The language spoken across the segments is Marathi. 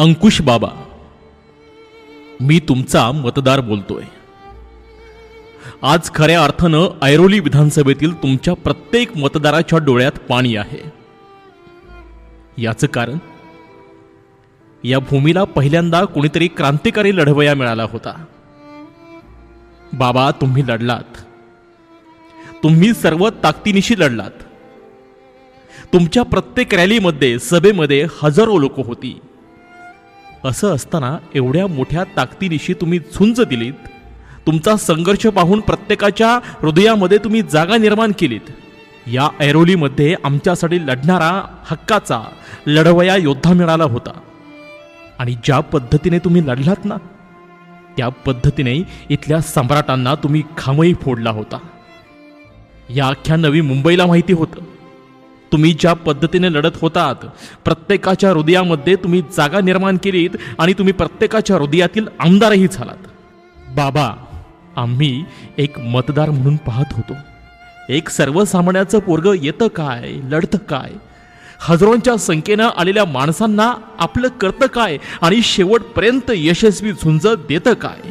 अंकुश बाबा मी तुमचा मतदार बोलतोय. आज खऱ्या अर्थानं ऐरोली विधानसभेतील तुमच्या प्रत्येक मतदाराच्या डोळ्यात पाणी आहे. याचं कारण या भूमीला पहिल्यांदा कोणीतरी क्रांतिकारी लढवया मिळाला होता. बाबा तुम्ही लढलात. तुम्ही सर्व ताकदीनिशी लढलात. तुमच्या प्रत्येक रॅलीमध्ये सभेमध्ये हजारो लोक होती. असं असताना एवढ्या मोठ्या ताकदीनिशी तुम्ही झुंज दिलीत. तुमचा संघर्ष पाहून प्रत्येकाच्या हृदयामध्ये तुम्ही जागा निर्माण केलीत. या ऐरोलीमध्ये आमच्यासाठी लढणारा हक्काचा लढवया योद्धा मिळाला होता. आणि ज्या पद्धतीने तुम्ही लढलात ना त्या पद्धतीने इथल्या सम्राटांना तुम्ही खामही फोडला होता. या अख्ख्या नवी मुंबईला माहिती होतं. तुम्ही ज्या पद्धतीने लढत होतात प्रत्येकाच्या हृदयामध्ये तुम्ही जागा निर्माण केलीत आणि तुम्ही प्रत्येकाच्या हृदयातील आमदारही झालात. बाबा आम्ही एक मतदार म्हणून पाहत होतो. एक सर्वसामान्याचं पोरग येतं काय लढतं काय? हजारोंच्या संख्येनं आलेल्या माणसांना आपलं करतं काय आणि शेवटपर्यंत यशस्वी झुंज देतं काय?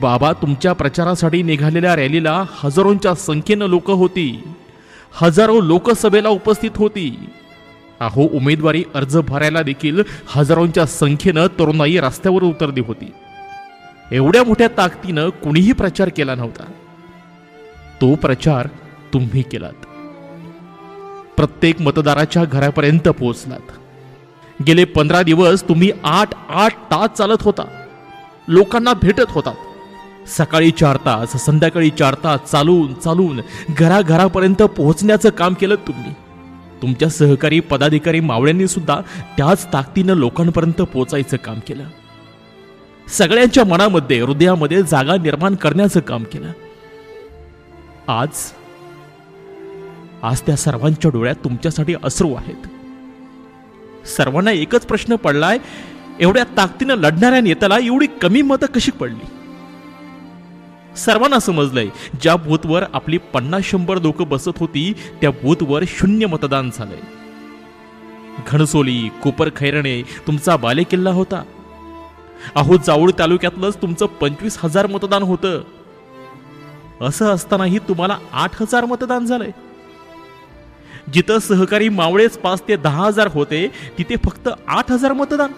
बाबा तुमच्या प्रचारासाठी निघालेल्या रॅलीला हजारोंच्या संख्येनं लोक होती. हजारो लोकसभेला उपस्थित होती. अहो उमेदवारी अर्ज भरायला देखील हजारोंच्या संख्येनं तरुणाई रस्त्यावर उतरली होती. एवढ्या मोठ्या ताकदीनं कुणीही प्रचार केला नव्हता. तो प्रचार तुम्ही केलात. प्रत्येक मतदाराच्या घरापर्यंत पोहोचलात. गेले पंधरा दिवस तुम्ही आठ आठ तास चालत होता. लोकांना भेटत होतात. सकाळी चार तास संध्याकाळी चार तास चालून चालून घराघरापर्यंत पोहोचण्याचं काम केलं तुम्ही. तुमच्या सहकारी पदाधिकारी मावळ्यांनी सुद्धा त्याच ताकदीनं लोकांपर्यंत पोहोचायचं काम केलं. सगळ्यांच्या मनामध्ये हृदयामध्ये जागा निर्माण करण्याचं काम केलं. आज आज त्या सर्वांच्या डोळ्यात तुमच्यासाठी अश्रू आहेत. सर्वांना एकच प्रश्न पडलाय एवढ्या ताकदीनं लढणाऱ्या नेत्याला एवढी कमी मतं कशी पडली? सर्वांना समजलंय. ज्या बूथवर आपली पन्नास शंभर लोक बसत होती त्या बूथवर शून्य मतदान झालंय. घणसोली कोपर खैरणे तुमचा बालेकिल्ला होता. अहो जाऊळ तालुक्यातलंच तुमचं पंचवीस हजार मतदान होतं. असं असतानाही तुम्हाला आठ हजार मतदान झालंय. जिथं सहकारी मावळेच पाच ते दहा हजार होते तिथे फक्त आठ हजार मतदान.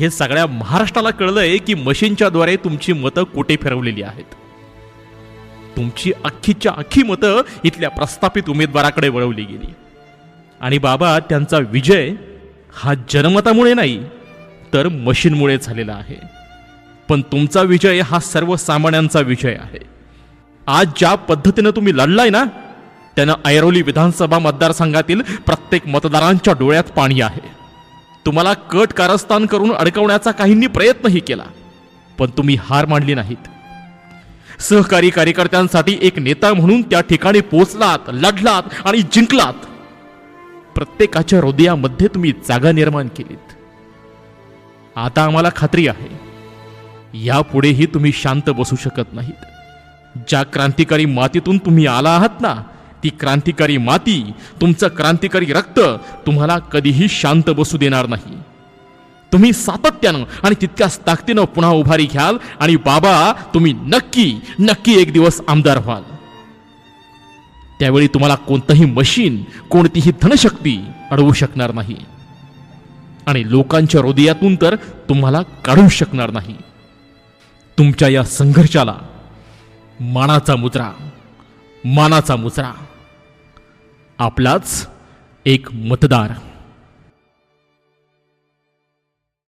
हे सगळ्या महाराष्ट्राला कळलंय की मशीनच्या द्वारे तुमची मतं कुठे फिरवलेली आहेत. तुमची अख्खीच्या अख्खी मतं इथल्या प्रस्थापित उमेदवाराकडे वळवली गेली. आणि बाबा त्यांचा विजय हा जनमतामुळे नाही तर मशीनमुळे झालेला आहे. पण तुमचा विजय हा सर्वसामान्यांचा विजय आहे. आज ज्या पद्धतीनं तुम्ही लढलाय ना त्यानं ऐरोली विधानसभा मतदारसंघातील प्रत्येक मतदारांच्या डोळ्यात पाणी आहे. तुम्हाला कट कारस्थान करून अडकवण्याचा काहींनी प्रयत्नही केला पण तुम्ही हार मांडली नाहीत. सहकारी कार्यकर्त्यांसाठी एक नेता म्हणून त्या ठिकाणी पोचलात लढलात आणि जिंकलात. प्रत्येकाच्या हृदयामध्ये तुम्ही जागा निर्माण केलीत. आता आम्हाला खात्री आहे यापुढेही तुम्ही शांत बसू शकत नाहीत. ज्या क्रांतिकारी मातीतून तुम्ही आला आहात ना ती क्रांतिकारी माती तुमचं क्रांतिकारी रक्त तुम्हाला कधीही शांत बसू देणार नाही. तुम्ही सातत्यानं आणि तितक्याच ताकदीनं पुन्हा उभारी घ्याल आणि बाबा तुम्ही नक्की नक्की एक दिवस आमदार व्हाल. त्यावेळी तुम्हाला कोणतंही मशीन कोणतीही धनशक्ती अडवू शकणार नाही. आणि लोकांच्या हृदयातून तर तुम्हाला काढू शकणार नाही. तुमच्या या संघर्षाला मानाचा मुजरा मानाचा मुजरा. आपलाच एक मतदार.